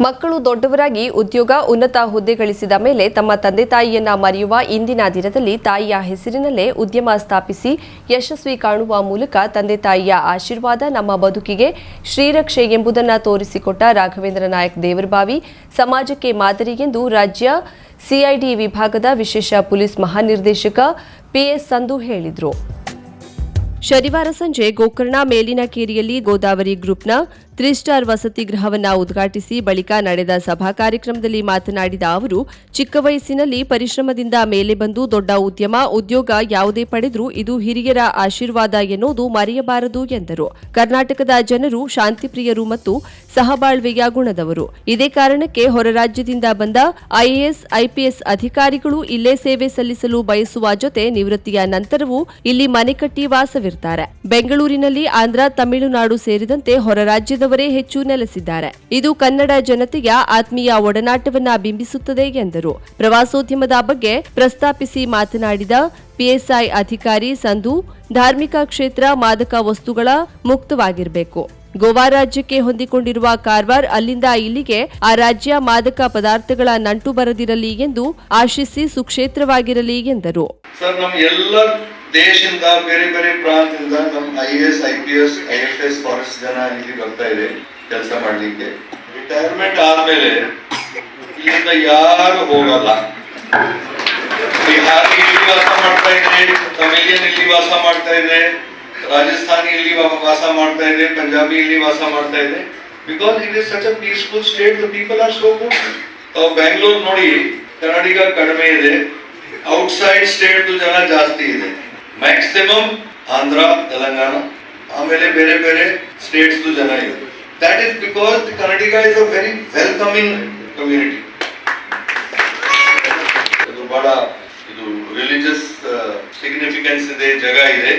ಮಕ್ಕಳು ದೊಡ್ಡವರಾಗಿ ಉದ್ಯೋಗ, ಉನ್ನತ ಹುದ್ದೆ ಗಳಿಸಿದ ಮೇಲೆ ತಮ್ಮ ತಂದೆ ತಾಯಿಯನ್ನ ಮರೆಯುವ ಇಂದಿನ ದಿನದಲ್ಲಿ ತಾಯಿಯ ಹೆಸರಿನಲ್ಲೇ ಉದ್ಯಮ ಸ್ಥಾಪಿಸಿ ಯಶಸ್ವಿ ಕಾಣುವ ಮೂಲಕ ತಂದೆ ತಾಯಿಯ ಆಶೀರ್ವಾದ ನಮ್ಮ ಬದುಕಿಗೆ ಶ್ರೀರಕ್ಷೆ ಎಂಬುದನ್ನು ತೋರಿಸಿಕೊಟ್ಟ ರಾಘವೇಂದ್ರ ನಾಯಕ್ ದೇವರಬಾವಿ. ಸಮಾಜಕ್ಕೆ ಮಾದರಿ ಎಂದು ರಾಜ್ಯ ಸಿಐಡಿ ವಿಭಾಗದ ವಿಶೇಷ ಪೊಲೀಸ್ ಮಹಾನಿರ್ದೇಶಕ ಪಿಎಸ್ ಸಂಧು ಹೇಳಿದರು. ಶನಿವಾರ ಸಂಜೆ ಗೋಕರ್ಣ ಮೇಲಿನ ಕೇರಿಯಲ್ಲಿ ಗೋದಾವರಿ ಗ್ರೂಪ್ನ ತ್ರೀ ಸ್ಟಾರ್ ವಸತಿ ಗೃಹವನ್ನು ಉದ್ಘಾಟಿಸಿ ಬಳಿಕ ನಡೆದ ಸಭಾ ಕಾರ್ಯಕ್ರಮದಲ್ಲಿ ಮಾತನಾಡಿದ ಅವರು, ಚಿಕ್ಕ ವಯಸ್ಸಿನಲ್ಲಿ ಪರಿಶ್ರಮದಿಂದ ಮೇಲೆ ಬಂದು ದೊಡ್ಡ ಉದ್ಯಮ, ಉದ್ಯೋಗ ಯಾವುದೇ ಪಡೆದರೂ ಇದು ಹಿರಿಯರ ಆಶೀರ್ವಾದ ಎನ್ನುವುದು ಮರೆಯಬಾರದು ಎಂದರು. ಕರ್ನಾಟಕದ ಜನರು ಶಾಂತಿಪ್ರಿಯರು ಮತ್ತು ಸಹಬಾಳ್ವೆಯ ಗುಣದವರು. ಇದೇ ಕಾರಣಕ್ಕೆ ಹೊರ ರಾಜ್ಯದಿಂದ ಬಂದ ಐಎಎಸ್, ಐಪಿಎಸ್ ಅಧಿಕಾರಿಗಳು ಇಲ್ಲೇ ಸೇವೆ ಸಲ್ಲಿಸಲು ಬಯಸುವ ಜೊತೆ ನಿವೃತ್ತಿಯ ನಂತರವೂ ಇಲ್ಲಿ ಮನೆ ಕಟ್ಟಿ ವಾಸವಿರ್ತಾರೆ. ಬೆಂಗಳೂರಿನಲ್ಲಿ ಆಂಧ್ರ, ತಮಿಳುನಾಡು ಸೇರಿದಂತೆ ಹೊರ ರಾಜ್ಯದವರೇ ಹೆಚ್ಚು ನೆಲೆಸಿದ್ದಾರೆ. ಇದು ಕನ್ನಡ ಜನತೆಯ ಆತ್ಮೀಯ ಒಡನಾಟವನ್ನ ಬಿಂಬಿಸುತ್ತದೆ ಎಂದರು. ಪ್ರವಾಸೋದ್ಯಮದ ಬಗ್ಗೆ ಪ್ರಸ್ತಾಪಿಸಿ ಮಾತನಾಡಿದ ಪಿಎಸ್ಐ ಅಧಿಕಾರಿ ಸಂಧು, ಧಾರ್ಮಿಕ ಕ್ಷೇತ್ರ ಮಾದಕ ವಸ್ತುಗಳ ಮುಕ್ತವಾಗಿರಬೇಕು. ಗೋವಾ ರಾಜ್ಯಕ್ಕೆ ಹೊಂದಿಕೊಂಡಿರುವ ಕಾರವಾರ್ ಅಲ್ಲಿಂದ ಇಲ್ಲಿಗೆ ಆ ರಾಜ್ಯ ಮಾದಕ ಪದಾರ್ಥಗಳ ನಂಟು ಬರದಿರಲಿ ಎಂದು ಆಶಿಸಿ ಸುಕ್ಷೇತ್ರವಾಗಿರಲಿ ಎಂದರು. ಸರ್ ನಮ್ಮ ಎಲ್ಲ ದೇಶದಿಂದ, ಬೇರೆ ಬೇರೆ ಪ್ರಾಂತದಿಂದ ನಮ್ಮ I S I P S I F S forest ಜನ ಇಲ್ಲಿ ಬರ್ತಾ ಇದೆ ಕೆಲಸ ಮಾಡ್ಲಿಕ್ಕೆ. ರಿಟೈರ್ಮೆಂಟ್ ಆದ್ಮೇಲೆ ಇಲ್ಲಿಂದ ಯಾರು ಹೋಗಲ್ಲ. ಬಿಹಾರಿ ಇಲ್ಲಿ ವಾಸ ಮಾಡ್ತಾ ಇದೆ ತಮಿಳಿಯನ್ ಇಲ್ಲಿ ವಾಸ ಮಾಡ್ತಾ ಇದೆ ರಾಜಸ್ಥಾನಿ ಇಲ್ಲಿ ವಾಸ ಮಾಡ್ತಾ ಇದೆ ಪಂಜಾಬಿ ಇಲ್ಲಿ ವಾಸ ಮಾಡ್ತಾ ಇದೆ. Because it is such a peaceful state the people are so good Bangalore ನೋಡಿ, ಕನ್ನಡಿಗ ಕಡಿಮೆ ಇದೆ. ಔಟ್ಸೈಡ್ ಸ್ಟೇಟ್ ಜನ ಜಾಸ್ತಿ ಇದೆ. ಮ್ಯಾಕ್ಸಿಮಮ್ ಆಂಧ್ರ ತೆಲಂಗಾಣ ಆಮೇಲೆ ಬೇರೆ ಬೇರೆ ಸ್ಟೇಟ್ಸ್ ಜನ ಇದೆ. That is because the Kannadiga is a very welcoming community ಇದು ಬಹಳ, ಇದು ರಿಲಿಜಿಯಸ್ ಸಿಗ್ನಿಫಿಕೆನ್ಸ್ ಇದೆ, ಜಾಗ ಇದೆ.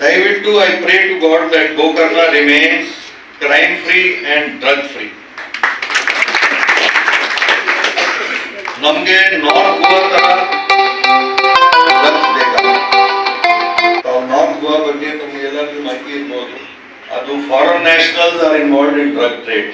ದಯವಿಟ್ಟು I pray to God that Gokarna remains crime free and drug free. ನಮಗೆ ನಾರ್ತ್ ಗೋವಾ ತರ. ತಾವು ನಾರ್ತ್ ಗೋವಾ ಬಗ್ಗೆ ತಮ್ಗೆ ಎಲ್ಲರಿಗೂ ಮಾಹಿತಿ ಇರ್ಬೋದು. ಅದು foreign nationals are involve in drug trade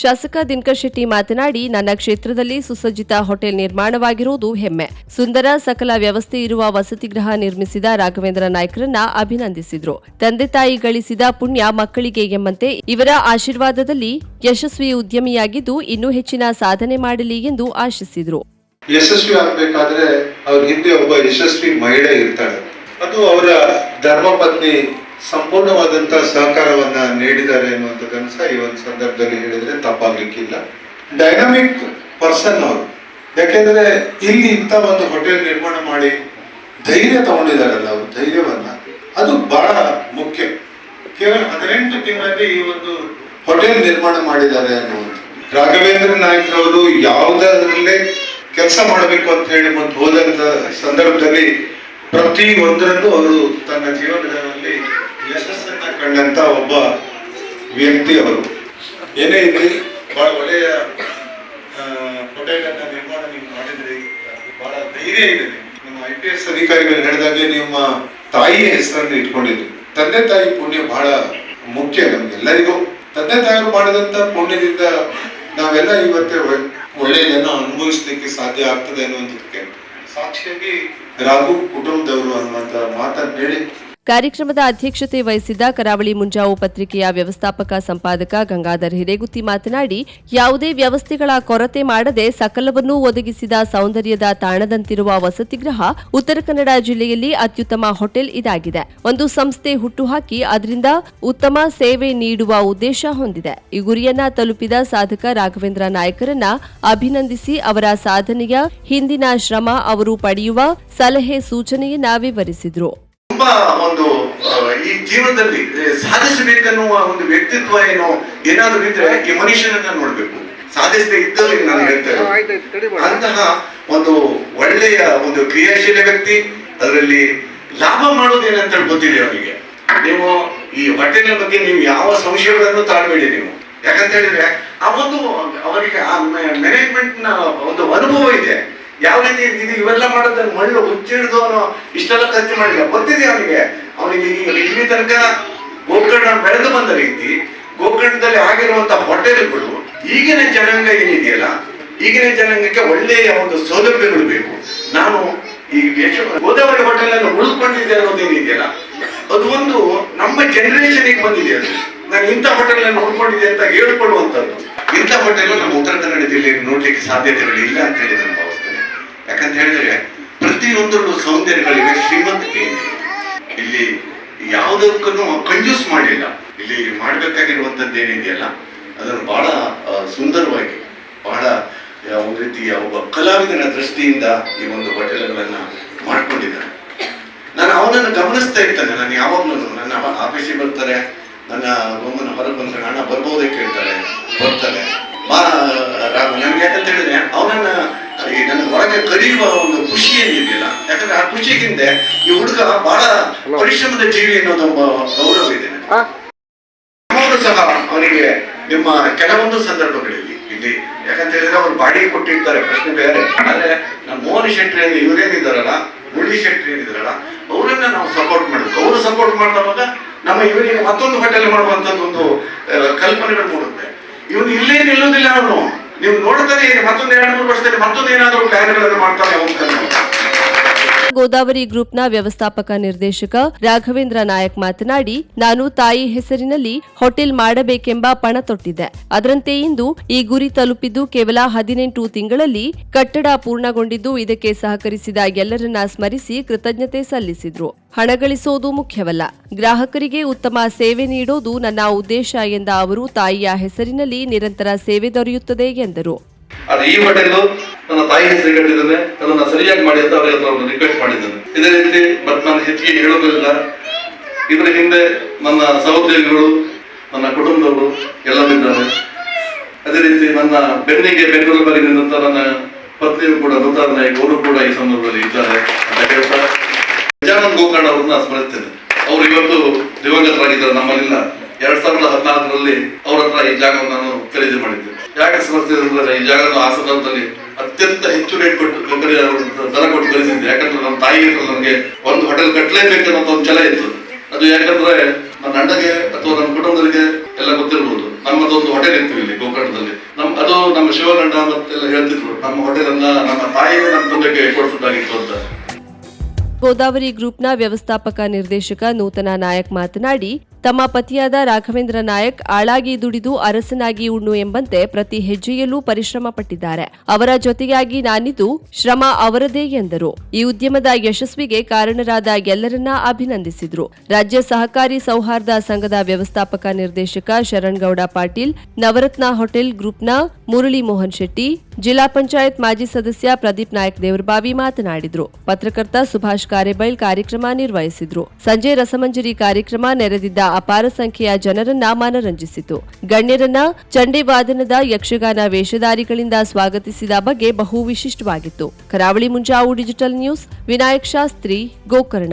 ಶಾಸಕ ದಿನಕರ್ ಶೆಟ್ಟಿ ಮಾತನಾಡಿ, ನನ್ನ ಕ್ಷೇತ್ರದಲ್ಲಿ ಸುಸಜ್ಜಿತ ಹೋಟೆಲ್ ನಿರ್ಮಾಣವಾಗಿರುವುದು ಹೆಮ್ಮೆ. ಸುಂದರ, ಸಕಲ ವ್ಯವಸ್ಥೆ ಇರುವ ವಸತಿ ಗೃಹ ನಿರ್ಮಿಸಿದ ರಾಘವೇಂದ್ರ ನಾಯ್ಕರನ್ನ ಅಭಿನಂದಿಸಿದ್ರು. ತಂದೆ ತಾಯಿ ಗಳಿಸಿದ ಪುಣ್ಯ ಮಕ್ಕಳಿಗೆ ಎಂಬಂತೆ ಇವರ ಆಶೀರ್ವಾದದಲ್ಲಿ ಯಶಸ್ವಿ ಉದ್ಯಮಿಯಾಗಿದ್ದು, ಇನ್ನೂ ಹೆಚ್ಚಿನ ಸಾಧನೆ ಮಾಡಲಿ ಎಂದು ಆಶಿಸಿದ್ರು. ಯಶಸ್ವಿ ಆಗಬೇಕಾದ್ರೆ ಅವ್ರ ಹಿಂದೆ ಒಬ್ಬ ಯಶಸ್ವಿ ಮಹಿಳೆ ಇರ್ತಾಳೆ. ಅದು ಅವರ ಧರ್ಮಪತ್ನಿ ಸಂಪೂರ್ಣವಾದಂತ ಸಹಕಾರವನ್ನ ನೀಡಿದ್ದಾರೆ ಅನ್ನುವಂಥದ್ದನ್ನು ಸಹ ಈ ಒಂದು ಸಂದರ್ಭದಲ್ಲಿ ಹೇಳಿದ್ರೆ ತಪ್ಪಾಗ್ಲಿಕ್ಕಿಲ್ಲ. ಡೈನಾಮಿಕ್ ಪರ್ಸನ್ ಅವರು. ಯಾಕೆಂದ್ರೆ ಇಲ್ಲಿ ಇಂಥ ಒಂದು ಹೋಟೆಲ್ ನಿರ್ಮಾಣ ಮಾಡಿ ಧೈರ್ಯ ತಗೊಂಡಿದ್ದಾರಲ್ಲ ಅವರು, ಧೈರ್ಯವನ್ನ. ಅದು ಬಹಳ ಮುಖ್ಯ. ಕೇವಲ ಹದಿನೆಂಟು ತಿಂಗಳಲ್ಲಿ ಈ ಒಂದು ಹೋಟೆಲ್ ನಿರ್ಮಾಣ ಮಾಡಿದ್ದಾರೆ ಅನ್ನುವಂಥ. ರಾಘವೇಂದ್ರ ನಾಯ್ಕರವರು ಯಾವುದರಲ್ಲೇ ಕೆಲಸ ಮಾಡಬೇಕು ಅಂತ ಹೇಳಿ ಮತ್ತು ಹೋದಂತ ಸಂದರ್ಭದಲ್ಲಿ ಪ್ರತಿ ಒಂದರಲ್ಲೂ ಅವರು ತನ್ನ ಜೀವನದಲ್ಲಿ ಯಶಸ್ಸನ್ನ ಕಂಡಂತ ಒಬ್ಬ ವ್ಯಕ್ತಿ ಅವರು. ಏನೇ ಇರಲಿ, ಬಹಳ ಒಳ್ಳೆಯ ಹೋಟೆಲ್ ಅನ್ನ ನಿರ್ಮಾಣ ನೀವು ಮಾಡಿದ್ರಿ ಬಹಳ ಧೈರ್ಯ ಇದೆ ನಿಮ್ಮ ಐ ಪಿ ಎಸ್ ಅಧಿಕಾರಿಗಳು ಹೇಳಿದಾಗ ನಿಮ್ಮ ತಾಯಿಯ ಹೆಸರನ್ನು ಇಟ್ಕೊಂಡಿದ್ರಿ. ತಂದೆ ತಾಯಿ ಪುಣ್ಯ ಬಹಳ ಮುಖ್ಯ ನಮ್ಗೆಲ್ಲರಿಗೂ. ತಂದೆ ತಾಯಿಯವರು ಮಾಡಿದಂತ ಪುಣ್ಯದಿಂದ ನಾವೆಲ್ಲ ಇವತ್ತೇ ಒಳ್- ಒಳ್ಳೆಯದನ್ನ ಅನುಭವಿಸ್ಲಿಕ್ಕೆ ಸಾಧ್ಯ ಆಗ್ತದೆ ಅನ್ನುವಂಥದ್ದಕ್ಕೆ. ಸಾಕ್ಷಿಯಾಗಿ ರಾಘು ಕುಟುಂಬದವರು ಅನ್ನುವಂತ ಮಾತನ್ನು ಹೇಳಿ ಕಾರ್ಯಕ್ರಮದ ಅಧ್ಯಕ್ಷತೆ ವಹಿಸಿದ್ದ ಕರಾವಳಿ ಮುಂಜಾವು ಪತ್ರಿಕೆಯ ವ್ಯವಸ್ಥಾಪಕ ಸಂಪಾದಕ ಗಂಗಾಧರ್ ಹಿರೇಗುತ್ತಿ ಮಾತನಾಡಿ, ಯಾವುದೇ ವ್ಯವಸ್ಥೆಗಳ ಕೊರತೆ ಮಾಡದೆ ಸಕಲವನ್ನೂ ಒದಗಿಸಿದ ಸೌಂದರ್ಯದ ತಾಣದಂತಿರುವ ವಸತಿಗೃಹ ಉತ್ತರ ಕನ್ನಡ ಜಿಲ್ಲೆಯಲ್ಲಿ ಅತ್ಯುತ್ತಮ ಹೋಟೆಲ್ ಇದಾಗಿದೆ. ಒಂದು ಸಂಸ್ಥೆ ಹುಟ್ಟುಹಾಕಿ ಅದರಿಂದ ಉತ್ತಮ ಸೇವೆ ನೀಡುವ ಉದ್ದೇಶ ಹೊಂದಿದೆ. ಈ ಗುರಿಯನ್ನ ತಲುಪಿದ ಸಾಧಕ ರಾಘವೇಂದ್ರ ನಾಯಕರನ್ನ ಅಭಿನಂದಿಸಿ ಅವರ ಸಾಧನೆಯ ಹಿಂದಿನ ಶ್ರಮ ಅವರು ಪಡೆಯುವ ಸಲಹೆ ಸೂಚನೆಯನ್ನ ವಿವರಿಸಿದ್ರು. ಒಂದು ಈ ಜೀವನದಲ್ಲಿ ಸಾಧಿಸಬೇಕನ್ನುವ ಒಂದು ವ್ಯಕ್ತಿತ್ವ ಏನೋ ಏನಾದ್ರು ಇದ್ರೆ ಈ ಮನುಷ್ಯನನ್ನ ನೋಡ್ಬೇಕು. ಸಾಧಿಸದೆ ಇದ್ದವರಿಗೆ ನಾನು ಹೇಳ್ತೇನೆ. ಅಂತಹ ಒಂದು ಒಳ್ಳೆಯ ಒಂದು ಕ್ರಿಯಾಶೀಲ ವ್ಯಕ್ತಿ ಅದರಲ್ಲಿ ಲಾಭ ಮಾಡೋದೇನಂತ ಗೊತ್ತಿದೆ ಅವರಿಗೆ ನೀವು ಈ ಹೊಟ್ಟೆನ ಬಗ್ಗೆ ನೀವು ಯಾವ ಸಂಶಯಗಳನ್ನು ತಾಳ್ಬೇಡಿ ನೀವು. ಯಾಕಂತ ಹೇಳಿದ್ರೆ ಆ ಒಂದು ಅವರಿಗೆ ಆ ಮ್ಯಾನೇಜ್ಮೆಂಟ್ನ ಒಂದು ಅನುಭವ ಇದೆ. ಯಾವ ರೀತಿ ಇದು ಇವೆಲ್ಲ ಮಾಡೋದನ್ನ ಮಳ್ಳು ಹುಚ್ಚಿಡ್ದು ಅವನು ಇಷ್ಟೆಲ್ಲ ಖರ್ಚು ಮಾಡಿಲ್ಲ ಗೊತ್ತಿದೆ ಅವನಿಗೆ? ಅವನಿಗೆ ಇಲ್ಲಿ ತನಕ ಗೋಕರ್ಣ ಬೆಳೆದು ಬಂದ ರೀತಿ, ಗೋಕರ್ಣದಲ್ಲಿ ಆಗಿರುವಂತ ಹೋಟೆಲ್ಗಳು, ಈಗಿನ ಜನಾಂಗ ಏನಿದೆಯಲ್ಲ, ಈಗಿನ ಜನಾಂಗಕ್ಕೆ ಒಳ್ಳೆಯ ಒಂದು ಸೌಲಭ್ಯಗಳು ಬೇಕು. ನಾನು ಈ ಗೋದಾವರಿ ಹೋಟೆಲ್ ಅನ್ನು ಉಳ್ಕೊಂಡಿದ್ದೆ ಅನ್ನೋದೇನಿದೆಯಲ್ಲ ಅದು ಒಂದು ನಮ್ಮ ಜನರೇಷನ್ಗೆ ಬಂದಿದೆ ಅದು. ನಾನು ಇಂಥ ಹೋಟೆಲ್ ಅನ್ನು ಉಳ್ಕೊಂಡಿದ್ದೆ ಅಂತ ಹೇಳ್ಕೊಳ್ಳುವಂಥದ್ದು. ಇಂಥ ಹೋಟೆಲ್ ನಮ್ಮ ಉತ್ತರ ಕನ್ನಡ ಜಿಲ್ಲೆಯಲ್ಲಿ ನೋಡ್ಲಿಕ್ಕೆ ಸಾಧ್ಯತೆಗಳು ಇಲ್ಲ ಅಂತ ಹೇಳಿ ನಾನು ಭಾವಿಸ್ತೇನೆ ಯಾಕಂತ ಹೇಳಿದ್ರೆ, ಪ್ರತಿಯೊಂದರಲ್ಲೂ ಸೌಂದರ್ಯಗಳಿವೆ ಶ್ರೀಮಂತಿಕೆ ಇದೆ. ಇಲ್ಲಿ ಯಾವುದಕ್ಕೂ ಕಂಜೂಸ್ ಮಾಡಿಲ್ಲ ಇಲ್ಲಿ ಮಾಡಬೇಕಾಗಿರುವಂಥದ್ದು ಏನಿದೆಯಲ್ಲ ಅದನ್ನು ಬಹಳ ಸುಂದರವಾಗಿ, ಬಹಳ ಒಂದು ರೀತಿಯ ಒಬ್ಬ ಕಲಾವಿದನ ದೃಷ್ಟಿಯಿಂದ ಈ ಒಂದು ಬಟ್ಟೆಗಳನ್ನ ಮಾಡ್ಕೊಂಡಿದ್ದಾರೆ. ನಾನು ಅವನನ್ನು ಗಮನಿಸ್ತಾ ಇರ್ತೇನೆ. ನಾನು ಯಾವಾಗಲೂ ನನ್ನ ಆಫೀಸಿಗೆ ಬರ್ತಾರೆ, ನನ್ನ ಗೊಮ್ಮನ ಹೊರಗೆ ಬಂದ್ರೆ ಅಣ್ಣ ಬರ್ಬೋದೇ ಕೇಳ್ತಾರೆ, ಬರ್ತಾರೆ. ಬಾ ರಾಮ ನನ್ಗೆ ಯಾಕಂತ ಹೇಳಿದ್ರೆ, ಅವನನ್ನ ಈ ನನ್ನ ಹೊರಗೆ ಕರೆಯುವ ಒಂದು ಖುಷಿ ಏನಿದೆಯಲ್ಲ? ಯಾಕಂದ್ರೆ ಆ ಖುಷಿಗಿಂತ ಈ ಹುಡುಗ ಬಹಳ ಪರಿಶ್ರಮದ ಜೀವಿ ಅನ್ನೋದು ಒಬ್ಬ ಗೌರವ ಇದೆ ನನಗೆ. ಅವರು ಸಹ ಅವರಿಗೆ ನಿಮ್ಮ ಕೆಲವೊಂದು ಸಂದರ್ಭಗಳಲ್ಲಿ ಇಲ್ಲಿ ಯಾಕಂತ ಹೇಳಿದ್ರೆ ಅವ್ರು ಬಾಡಿಗೆ ಕೊಟ್ಟಿರ್ತಾರೆ ಪ್ರಶ್ನೆ ಬೇರೆ. ಆದ್ರೆ ನಮ್ಮ ಮೋಹನ್ ಶೆಟ್ಟಿ ಅಂತ ಇವರೇನಿದಾರಲ್ಲ ಮುರಳಿ ಶೆಟ್ಟಿ ಏನಿದಾರಲ್ಲ ಅವರನ್ನ ನಾವು ಸಪೋರ್ಟ್ ಮಾಡಬೇಕು. ಅವರು ಸಪೋರ್ಟ್ ಮಾಡಿದಾಗ ನಮ್ಮ ಇವರಿಗೆ ಮತ್ತೊಂದು ಹೋಟೆಲ್ ಮಾಡುವಂತದ್ದು ಒಂದು ಕಲ್ಪನೆಗಳು ಮೂಡುತ್ತೆ ಇವನು ಇಲ್ಲೇ ನಿಲ್ಲೋದಿಲ್ಲ ಅವನು. ನೀವು ನೋಡ್ತಾನೆ ಮತ್ತೊಂದು ಎರಡು ಮೂರು ವರ್ಷದಲ್ಲಿ ಮತ್ತೊಂದು ಏನಾದರೂ ಪ್ಲಾನ್ಗಳನ್ನು ಮಾಡ್ತಾನೆ ಹೋಗ್ತಾನೆ. ಗೋದಾವರಿ ಗ್ರೂಪ್ನ ವ್ಯವಸ್ಥಾಪಕ ನಿರ್ದೇಶಕ ರಾಘವೇಂದ್ರ ನಾಯಕ್ ಮಾತನಾಡಿ, ನಾನು ತಾಯಿ ಹೆಸರಿನಲ್ಲಿ ಹೋಟೆಲ್ ಮಾಡಬೇಕೆಂಬ ಪಣ ತೊಟ್ಟಿದೆ ಅದರಂತೆ ಇಂದು ಈ ಗುರಿ ತಲುಪಿದ್ದು ಕೇವಲ ಹದಿನೆಂಟು ತಿಂಗಳಲ್ಲಿ ಕಟ್ಟಡ ಪೂರ್ಣಗೊಂಡಿದ್ದು ಇದಕ್ಕೆ ಸಹಕರಿಸಿದ ಎಲ್ಲರನ್ನ ಸ್ಮರಿಸಿ ಕೃತಜ್ಞತೆ ಸಲ್ಲಿಸಿದ್ರು. ಹಣ ಗಳಿಸೋದು ಮುಖ್ಯವಲ್ಲ. ಗ್ರಾಹಕರಿಗೆ ಉತ್ತಮ ಸೇವೆ ನೀಡೋದು ನನ್ನ ಉದ್ದೇಶ ಎಂದ ಅವರು ತಾಯಿಯ ಹೆಸರಿನಲ್ಲಿ ನಿರಂತರ ಸೇವೆ ದೊರೆಯುತ್ತದೆ ಎಂದರು. ಆದ್ರೆ ಈ ಹೋಟೆಲ್ ನನ್ನ ತಾಯಿ ಹೆಸರು ಕಟ್ಟಿದ್ದೇನೆ ಅದನ್ನ ಸರಿಯಾಗಿ ಮಾಡಿ ಅಂತ ಅವರಿಗೆ ರಿಕ್ವೆಸ್ಟ್ ಮಾಡಿದ್ದೇನೆ. ಇದೇ ರೀತಿ ಬಟ್ ನಾನು ಹೆಚ್ಚಿಗೆ ಹೇಳೋದಿಲ್ಲ ಇದರ ಹಿಂದೆ ನನ್ನ ಸಹೋದ್ಯೋಗಿಗಳು, ನನ್ನ ಕುಟುಂಬದವರು ಎಲ್ಲರಿದ್ದಾರೆ ಅದೇ ರೀತಿ ನನ್ನ ಬೆನ್ನಿಗೆ ಬೆನ್ನೆಲುಬಾಗಿ ನಿಂತ ನನ್ನ ಪತ್ನಿಯು ಕೂಡ ನೂತನ ನಾಯಕ್ ಅವರು ಕೂಡ ಈ ಸಂದರ್ಭದಲ್ಲಿ ಇದ್ದಾರೆ ಅಂತ ಹೇಳ್ತಾ ಗಜಾನಂದ್ ಗೋಕರ್ಣ ಅವ್ರನ್ನ ಸ್ಮರಿಸ್ತೇನೆ. ಅವರು ಇವತ್ತು ದಿವಂಗತರಾಗಿದ್ದಾರೆ, ನಮ್ಮಲ್ಲಿಲ್ಲ. ಎರಡ್ ಸಾವಿರದ ಹದಿನಾಲ್ಕರಲ್ಲಿ ಅವ್ರ ಹತ್ರ ಈ ಜಾಗವನ್ನು ನಾನು ಖರೀದಿ ಮಾಡಿದ್ದೆ. ಯಾಕೆ ಬರ್ತಿದ್ರೆ ಈ ಜಾಗ ಆ ಅತ್ಯಂತ ಹೆಚ್ಚು ರೇಟ್ ಕೊಟ್ಟು ದರ ಕೊಟ್ಟು ಕಳಿಸಿದ್ದೆ. ಯಾಕಂದ್ರೆ ನಮ್ಮ ತಾಯಿ ಇತ್ತು ನಮಗೆ. ಒಂದು ಹೋಟೆಲ್ ಕಟ್ಟಲೇಬೇಕನ್ನೋ ಒಂದು ಛಲ ಇತ್ತು. ಅದು ಯಾಕಂದ್ರೆ ನನ್ನ ಅಣ್ಣಗೆ ಅಥವಾ ನಮ್ಮ ಕುಟುಂಬದವರಿಗೆ ಎಲ್ಲ ಗೊತ್ತಿರ್ಬೋದು. ನಮ್ಮದೊಂದು ಹೋಟೆಲ್ ಇತ್ತು ಇಲ್ಲಿ ಗೋಕರ್ಣದಲ್ಲಿ. ನಮ್, ಅದು ನಮ್ಮ ಶಿವಗಂಡ ಮತ್ತೆಲ್ಲ ಹೇಳ್ತಿದ್ರು. ನಮ್ಮ ಹೋಟೆಲ್ ಅನ್ನ ನಮ್ಮ ತಾಯಿಗೆ ನಮ್ಮ ತಂದೆಗೆ ಕೊಡಿಸಿದ್ದಾಗಿತ್ತು ಅಂತ. ಗೋದಾವರಿ ಗ್ರೂಪ್ನ ವ್ಯವಸ್ಥಾಪಕ ನಿರ್ದೇಶಕ ನೂತನ ನಾಯಕ್ ಮಾತನಾಡಿ ತಮ್ಮ ಪತಿಯಾದ ರಾಘವೇಂದ್ರ ನಾಯಕ್ ಆಳಾಗಿ ದುಡಿದು ಅರಸನಾಗಿ ಉಣ್ಣು ಎಂಬಂತೆ ಪ್ರತಿ ಹೆಜ್ಜೆಯಲ್ಲೂ ಪರಿಶ್ರಮ ಪಟ್ಟಿದ್ದಾರೆ. ಅವರ ಜೊತೆಯಾಗಿ ನಾನಿದ್ದು ಶ್ರಮ ಅವರದೇ ಎಂದರು. ಈ ಉದ್ಯಮದ ಯಶಸ್ವಿಗೆ ಕಾರಣರಾದ ಎಲ್ಲರನ್ನ ಅಭಿನಂದಿಸಿದ್ರು. ರಾಜ್ಯ ಸಹಕಾರಿ ಸೌಹಾರ್ದ ಸಂಘದ ವ್ಯವಸ್ಥಾಪಕ ನಿರ್ದೇಶಕ ಶರಣ್ಗೌಡ ಪಾಟೀಲ್, ನವರತ್ನ ಹೋಟೆಲ್ ಗ್ರೂಪ್ನ ಮುರಳಿ ಮೋಹನ್ ಶೆಟ್ಟಿ, ಜಿಲ್ಲಾ ಪಂಚಾಯತ್ ಮಾಜಿ ಸದಸ್ಯ ಪ್ರದೀಪ್ ನಾಯಕ್ ದೇವರಬಾವಿ ಮಾತನಾಡಿದರು. ಪತ್ರಕರ್ತ ಸುಭಾಷ್ ಕಾರೆಬೈಲ್ ಕಾರ್ಯಕ್ರಮ ನಿರ್ವಹಿಸಿದ್ರು. ಸಂಜೆ ರಸಮಂಜರಿ ಕಾರ್ಯಕ್ರಮ ನೆರೆದಿದ್ದ ಅಪಾರ ಸಂಖ್ಯೆಯ ಜನರನ್ನ ಮನರಂಜಿಸಿತು. ಗಣ್ಯರನ್ನ ಚಂಡೆ ವಾದನದ ಯಕ್ಷಗಾನ ವೇಷಧಾರಿಗಳಿಂದ ಸ್ವಾಗತಿಸಿದ ಬಗ್ಗೆ ಬಹು ವಿಶಿಷ್ಟವಾಗಿತ್ತು. Karavali Munjavu digital news, Vinayak Shastri, Gokarna.